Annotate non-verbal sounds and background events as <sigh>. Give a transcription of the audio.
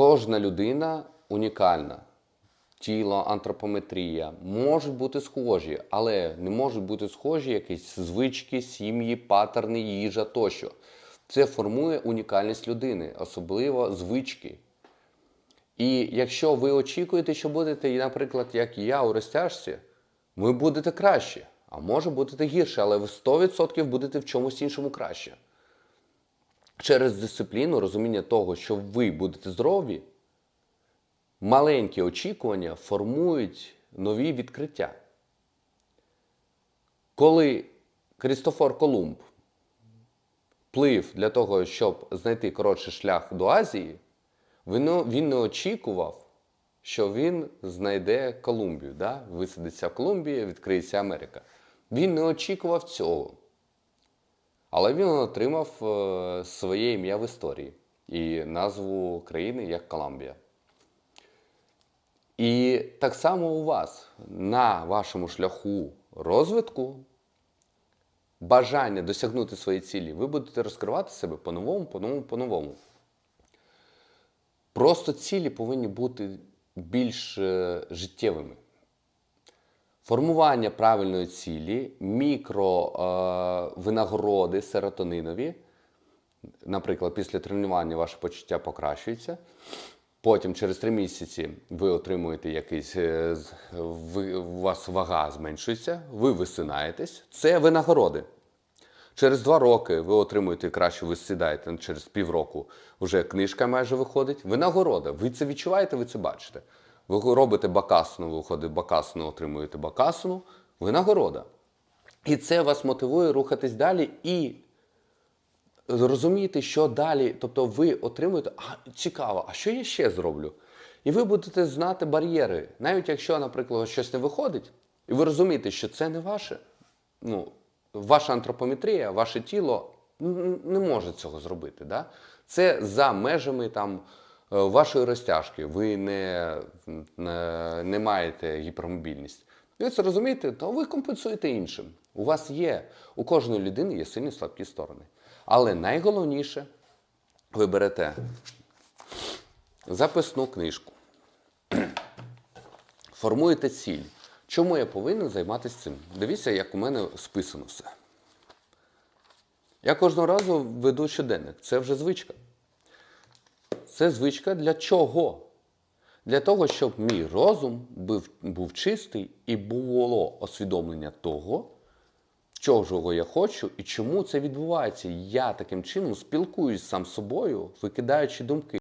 Кожна людина унікальна. Тіло, антропометрія можуть бути схожі, але не можуть бути схожі якісь звички, сім'ї, паттерни, їжа тощо. Це формує унікальність людини, особливо звички. І якщо ви очікуєте, що будете, наприклад, як і я у розтяжці, ви будете краще, а може будете гірше, але ви 100% будете в чомусь іншому краще. Через дисципліну, розуміння того, що ви будете здорові, маленькі очікування формують нові відкриття. Коли Крістофор Колумб плив для того, щоб знайти коротший шлях до Азії, він не- очікував, що він знайде Колумбію. Да? Висадиться в Колумбії, відкриється Америка. Він не очікував цього. Але він отримав е, своє ім'я в історії і назву країни як Колумбія. І так само у вас на вашому шляху розвитку бажання досягнути своєї цілі, ви будете розкривати себе по-новому, по-новому, по-новому. Просто цілі повинні бути більш е, життєвими. Формування правильної цілі, мікро е, серотонинові. Наприклад, після тренування ваше почуття покращується. Потім через три місяці ви отримуєте якийсь, е, ви, у вас вага зменшується, ви висинаєтесь. Це винагороди. Через два роки ви отримуєте краще, ви сідаєте через півроку, вже книжка майже виходить. Винагорода. Ви це відчуваєте, ви це бачите. Ви робите бакасну, ви виходите бакасну, отримуєте бакасну, винагорода. І це вас мотивує рухатись далі і розуміти, що далі. Тобто ви отримуєте, а цікаво, а що я ще зроблю? І ви будете знати бар'єри. Навіть якщо, наприклад, щось не виходить, і ви розумієте, що це не ваше, ну, ваша антропометрія, ваше тіло не може цього зробити. Да? Це за межами там, вашої розтяжки. Ви не, не, не маєте гіпермобільність. І ви це розумієте, то ви компенсуєте іншим. У вас є, у кожної людини є сильні слабкі сторони. Але найголовніше, ви берете записну книжку, <clears throat> формуєте ціль. Чому я повинен займатися цим? Дивіться, як у мене списано все. Я кожного разу веду щоденник. Це вже звичка. Це звичка для чого? Для того, щоб мій розум був, був чистий і було усвідомлення того, чого я хочу і чому це відбувається. Я таким чином спілкуюсь сам з собою, викидаючи думки.